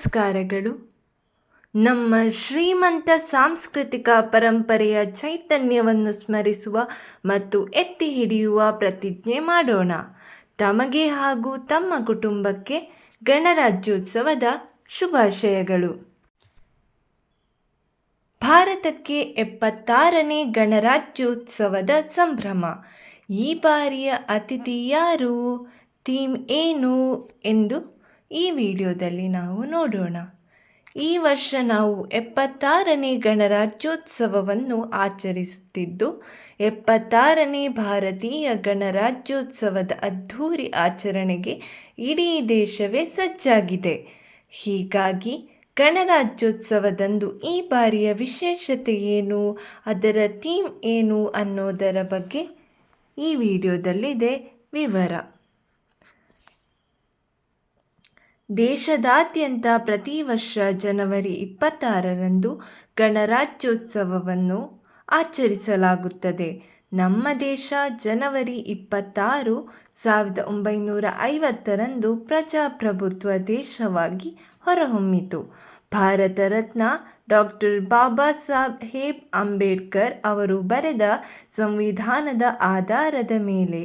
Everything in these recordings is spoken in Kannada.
ನಮಸ್ಕಾರಗಳು. ನಮ್ಮ ಶ್ರೀಮಂತ ಸಾಂಸ್ಕೃತಿಕ ಪರಂಪರೆಯ ಚೈತನ್ಯವನ್ನು ಸ್ಮರಿಸುವ ಮತ್ತು ಎತ್ತಿ ಹಿಡಿಯುವ ಪ್ರತಿಜ್ಞೆ ಮಾಡೋಣ. ತಮಗೆ ಹಾಗೂ ತಮ್ಮ ಕುಟುಂಬಕ್ಕೆ ಗಣರಾಜ್ಯೋತ್ಸವದ ಶುಭಾಶಯಗಳು. ಭಾರತಕ್ಕೆ ಎಪ್ಪತ್ತಾರನೇ ಗಣರಾಜ್ಯೋತ್ಸವದ ಸಂಭ್ರಮ. ಈ ಬಾರಿಯ ಅತಿಥಿ ಯಾರು? ಥೀಮ್ ಏನು? ಎಂದು ಈ ವಿಡಿಯೋದಲ್ಲಿ ನಾವು ನೋಡೋಣ. ಈ ವರ್ಷ ನಾವು ಎಪ್ಪತ್ತಾರನೇ ಗಣರಾಜ್ಯೋತ್ಸವವನ್ನು ಆಚರಿಸುತ್ತಿದ್ದು, ಎಪ್ಪತ್ತಾರನೇ ಭಾರತೀಯ ಗಣರಾಜ್ಯೋತ್ಸವದ ಅದ್ಧೂರಿ ಆಚರಣೆಗೆ ಇಡೀ ದೇಶವೇ ಸಜ್ಜಾಗಿದೆ. ಹೀಗಾಗಿ ಗಣರಾಜ್ಯೋತ್ಸವದಂದು ಈ ಬಾರಿಯ ವಿಶೇಷತೆ ಏನು, ಅದರ ಥೀಮ್ ಏನು ಅನ್ನೋದರ ಬಗ್ಗೆ ಈ ವಿಡಿಯೋದಲ್ಲಿದೆ ವಿವರ. ದೇಶದಾದ್ಯಂತ ಪ್ರತಿ ವರ್ಷ ಜನವರಿ ಇಪ್ಪತ್ತಾರರಂದು ಗಣರಾಜ್ಯೋತ್ಸವವನ್ನು ಆಚರಿಸಲಾಗುತ್ತದೆ. ನಮ್ಮ ದೇಶ ಜನವರಿ ಇಪ್ಪತ್ತಾರು, ಸಾವಿರದ ಒಂಬೈನೂರ ಐವತ್ತರಂದು ಪ್ರಜಾಪ್ರಭುತ್ವ ದೇಶವಾಗಿ ಹೊರಹೊಮ್ಮಿತು. ಭಾರತ ರತ್ನ ಡಾಕ್ಟರ್ ಬಾಬಾ ಸಾಹೇಬ್ ಅಂಬೇಡ್ಕರ್ ಅವರು ಬರೆದ ಸಂವಿಧಾನದ ಆಧಾರದ ಮೇಲೆ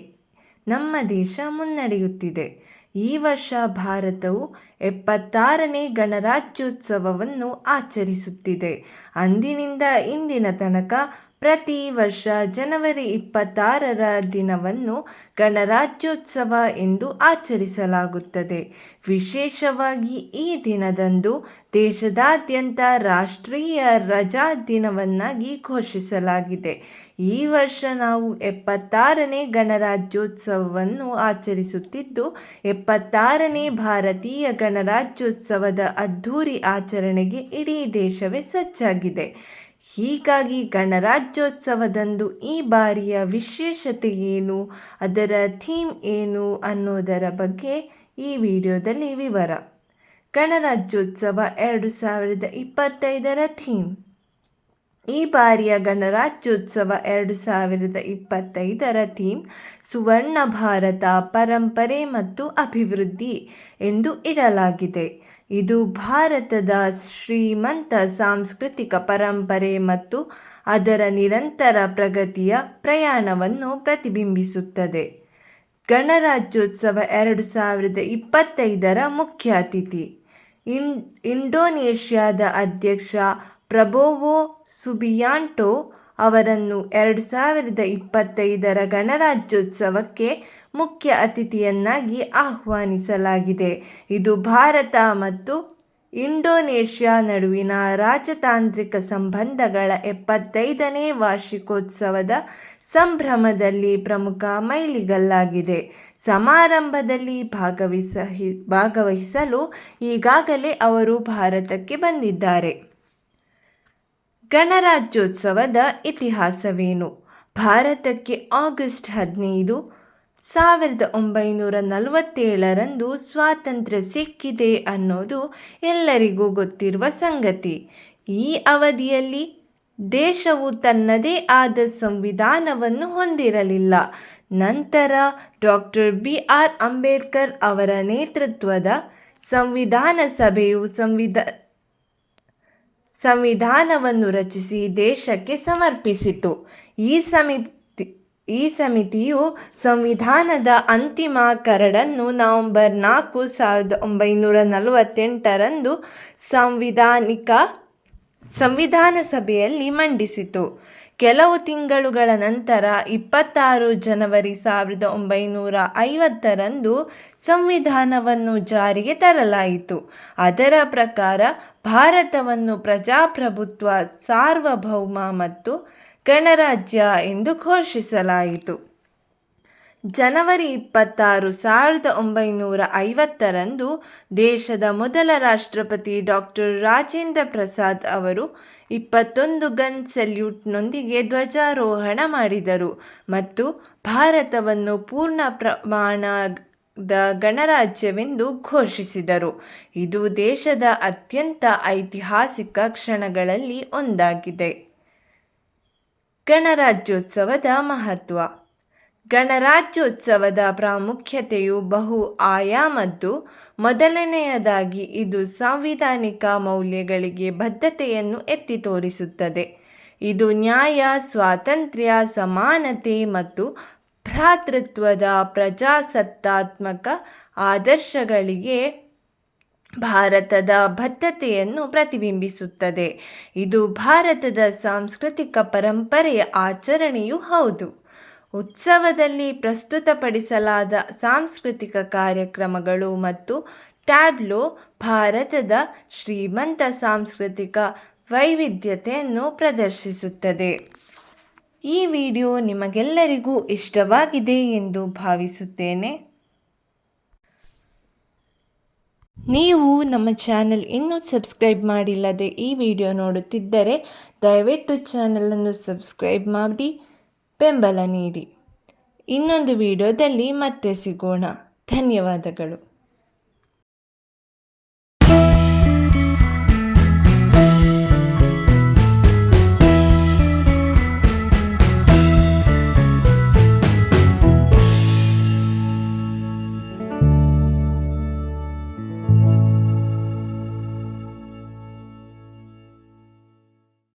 ನಮ್ಮ ದೇಶ ಮುನ್ನಡೆಯುತ್ತಿದೆ. ಈ ವರ್ಷ ಭಾರತವು ಎಪ್ಪತ್ತಾರನೇ ಗಣರಾಜ್ಯೋತ್ಸವವನ್ನು ಆಚರಿಸುತ್ತಿದೆ. ಅಂದಿನಿಂದ ಇಂದಿನ ತನಕ ಪ್ರತಿ ವರ್ಷ ಜನವರಿ ಇಪ್ಪತ್ತಾರರ ದಿನವನ್ನು ಗಣರಾಜ್ಯೋತ್ಸವ ಎಂದು ಆಚರಿಸಲಾಗುತ್ತದೆ. ವಿಶೇಷವಾಗಿ ಈ ದಿನದಂದು ದೇಶದಾದ್ಯಂತ ರಾಷ್ಟ್ರೀಯ ರಜಾ ದಿನವನ್ನಾಗಿ ಘೋಷಿಸಲಾಗಿದೆ. ಈ ವರ್ಷ ನಾವು ಎಪ್ಪತ್ತಾರನೇ ಗಣರಾಜ್ಯೋತ್ಸವವನ್ನು ಆಚರಿಸುತ್ತಿದ್ದು, ಎಪ್ಪತ್ತಾರನೇ ಭಾರತೀಯ ಗಣರಾಜ್ಯೋತ್ಸವದ ಅದ್ಧೂರಿ ಆಚರಣೆಗೆ ಇಡೀ ದೇಶವೇ ಸಜ್ಜಾಗಿದೆ. ಹೀಗಾಗಿ ಗಣರಾಜ್ಯೋತ್ಸವದಂದು ಈ ಬಾರಿಯ ವಿಶೇಷತೆ ಏನು, ಅದರ ಥೀಮ್ ಏನು ಅನ್ನೋದರ ಬಗ್ಗೆ ಈ ವಿಡಿಯೋದಲ್ಲಿ ವಿವರ. ಗಣರಾಜ್ಯೋತ್ಸವ ಎರಡು ಸಾವಿರದ ಇಪ್ಪತ್ತೈದರ ಥೀಮ್. ಈ ಬಾರಿಯ ಗಣರಾಜ್ಯೋತ್ಸವ ಎರಡು ಸಾವಿರದ ಇಪ್ಪತ್ತೈದರ ಥೀಮ್ ಸುವರ್ಣ ಭಾರತ, ಪರಂಪರೆ ಮತ್ತು ಅಭಿವೃದ್ಧಿ ಎಂದು ಇಡಲಾಗಿದೆ. ಇದು ಭಾರತದ ಶ್ರೀಮಂತ ಸಾಂಸ್ಕೃತಿಕ ಪರಂಪರೆ ಮತ್ತು ಅದರ ನಿರಂತರ ಪ್ರಗತಿಯ ಪ್ರಯಾಣವನ್ನು ಪ್ರತಿಬಿಂಬಿಸುತ್ತದೆ. ಗಣರಾಜ್ಯೋತ್ಸವ ಎರಡು ಸಾವಿರದ ಇಪ್ಪತ್ತೈದರ ಮುಖ್ಯ ಅತಿಥಿ. ಇನ್, ಇಂಡೋನೇಷ್ಯಾದ ಅಧ್ಯಕ್ಷ ಪ್ರಬೋವೋ ಸುಬಿಯಾಂಟೋ ಅವರನ್ನು ಎರಡು ಸಾವಿರದ ಇಪ್ಪತ್ತೈದರ ಗಣರಾಜ್ಯೋತ್ಸವಕ್ಕೆ ಮುಖ್ಯ ಅತಿಥಿಯನ್ನಾಗಿ ಆಹ್ವಾನಿಸಲಾಗಿದೆ. ಇದು ಭಾರತ ಮತ್ತು ಇಂಡೋನೇಷ್ಯಾ ನಡುವಿನ ರಾಜತಾಂತ್ರಿಕ ಸಂಬಂಧಗಳ ಎಪ್ಪತ್ತೈದನೇ ವಾರ್ಷಿಕೋತ್ಸವದ ಸಂಭ್ರಮದಲ್ಲಿ ಪ್ರಮುಖ ಮೈಲಿಗಲ್ಲಾಗಿದೆ. ಸಮಾರಂಭದಲ್ಲಿ ಭಾಗವಹಿಸ, ಭಾಗವಹಿಸಲು ಈಗಾಗಲೇ ಅವರು ಭಾರತಕ್ಕೆ ಬಂದಿದ್ದಾರೆ. ಗಣರಾಜ್ಯೋತ್ಸವದ ಇತಿಹಾಸವೇನು? ಭಾರತಕ್ಕೆ ಆಗಸ್ಟ್ ಹದಿನೈದು, ಸಾವಿರದ ಒಂಬೈನೂರ ನಲವತ್ತೇಳರಂದು ಸ್ವಾತಂತ್ರ್ಯ ಸಿಕ್ಕಿದೆ ಅನ್ನೋದು ಎಲ್ಲರಿಗೂ ಗೊತ್ತಿರುವ ಸಂಗತಿ. ಈ ಅವಧಿಯಲ್ಲಿ ದೇಶವು ತನ್ನದೇ ಆದ ಸಂವಿಧಾನವನ್ನು ಹೊಂದಿರಲಿಲ್ಲ. ನಂತರ ಡಾಕ್ಟರ್ ಬಿ. ಆರ್. ಅಂಬೇಡ್ಕರ್ ಅವರ ನೇತೃತ್ವದ ಸಂವಿಧಾನ ಸಭೆಯು ಸಂವಿಧ ಸಂವಿಧಾನವನ್ನು ರಚಿಸಿ ದೇಶಕ್ಕೆ ಸಮರ್ಪಿಸಿತು. ಈ ಸಮಿತಿ, ಈ ಸಮಿತಿಯು ಸಂವಿಧಾನದ ಅಂತಿಮ ಕರಡನ್ನು ನವೆಂಬರ್ ನಾಲ್ಕು ಸಾವಿರದ ಒಂಬೈನೂರ ನಲವತ್ತೆಂಟರಂದು ಸಾಂವಿಧಾನಿಕ ಸಂವಿಧಾನ ಸಭೆಯಲ್ಲಿ ಮಂಡಿಸಿತು. ಕೆಲವು ತಿಂಗಳುಗಳ ನಂತರ ಇಪ್ಪತ್ತಾರು ಜನವರಿ ಸಾವಿರದ ಒಂಬೈನೂರ ಐವತ್ತರಂದು ಸಂವಿಧಾನವನ್ನು ಜಾರಿಗೆ ತರಲಾಯಿತು. ಅದರ ಪ್ರಕಾರ ಭಾರತವನ್ನು ಪ್ರಜಾಪ್ರಭುತ್ವ, ಸಾರ್ವಭೌಮ ಮತ್ತು ಗಣರಾಜ್ಯ ಎಂದು ಘೋಷಿಸಲಾಯಿತು. ಜನವರಿ ಇಪ್ಪತ್ತಾರು ಸಾವಿರದ ಒಂಬೈನೂರ ಐವತ್ತರಂದು ದೇಶದ ಮೊದಲ ರಾಷ್ಟ್ರಪತಿ ಡಾಕ್ಟರ್ ರಾಜೇಂದ್ರ ಪ್ರಸಾದ್ ಅವರು ಇಪ್ಪತ್ತೊಂದು ಗನ್ ಸೆಲ್ಯೂಟ್ನೊಂದಿಗೆ ಧ್ವಜಾರೋಹಣ ಮಾಡಿದರು ಮತ್ತು ಭಾರತವನ್ನು ಪೂರ್ಣ ಪ್ರಮಾಣದ ಗಣರಾಜ್ಯವೆಂದು ಘೋಷಿಸಿದರು. ಇದು ದೇಶದ ಅತ್ಯಂತ ಐತಿಹಾಸಿಕ ಕ್ಷಣಗಳಲ್ಲಿ ಒಂದಾಗಿದೆ. ಗಣರಾಜ್ಯೋತ್ಸವದ ಮಹತ್ವ ಗಣರಾಜ್ಯೋತ್ಸವದ ಪ್ರಾಮುಖ್ಯತೆಯು ಬಹು ಆಯಾಮದ್ದು. ಮೊದಲನೆಯದಾಗಿ ಇದು ಸಾಂವಿಧಾನಿಕ ಮೌಲ್ಯಗಳಿಗೆ ಬದ್ಧತೆಯನ್ನು ಎತ್ತಿ ತೋರಿಸುತ್ತದೆ. ಇದು ನ್ಯಾಯ, ಸ್ವಾತಂತ್ರ್ಯ, ಸಮಾನತೆ ಮತ್ತು ಭ್ರಾತೃತ್ವದ ಪ್ರಜಾಸತ್ತಾತ್ಮಕ ಆದರ್ಶಗಳಿಗೆ ಭಾರತದ ಬದ್ಧತೆಯನ್ನು ಪ್ರತಿಬಿಂಬಿಸುತ್ತದೆ. ಇದು ಭಾರತದ ಸಾಂಸ್ಕೃತಿಕ ಪರಂಪರೆಯ ಆಚರಣೆಯೂ ಹೌದು. ಉತ್ಸವದಲ್ಲಿ ಪ್ರಸ್ತುತಪಡಿಸಲಾದ ಸಾಂಸ್ಕೃತಿಕ ಕಾರ್ಯಕ್ರಮಗಳು ಮತ್ತು ಟ್ಯಾಬ್ಲೋ ಭಾರತದ ಶ್ರೀಮಂತ ಸಾಂಸ್ಕೃತಿಕ ವೈವಿಧ್ಯತೆಯನ್ನು ಪ್ರದರ್ಶಿಸುತ್ತದೆ. ಈ ವಿಡಿಯೋ ನಿಮಗೆಲ್ಲರಿಗೂ ಇಷ್ಟವಾಗಿದೆ ಎಂದು ಭಾವಿಸುತ್ತೇನೆ. ನೀವು ನಮ್ಮ ಚಾನೆಲ್ ಇನ್ನೂ ಸಬ್ಸ್ಕ್ರೈಬ್ ಮಾಡಿಲ್ಲದೆ ಈ ವಿಡಿಯೋ ನೋಡುತ್ತಿದ್ದರೆ ದಯವಿಟ್ಟು ಚಾನಲನ್ನು ಸಬ್ಸ್ಕ್ರೈಬ್ ಮಾಡಿ. ಬೆಂಬಲ ನೀಡಿ. ಇನ್ನೊಂದು ವಿಡಿಯೋದಲ್ಲಿ ಮತ್ತೆ ಸಿಗೋಣ. ಧನ್ಯವಾದಗಳು.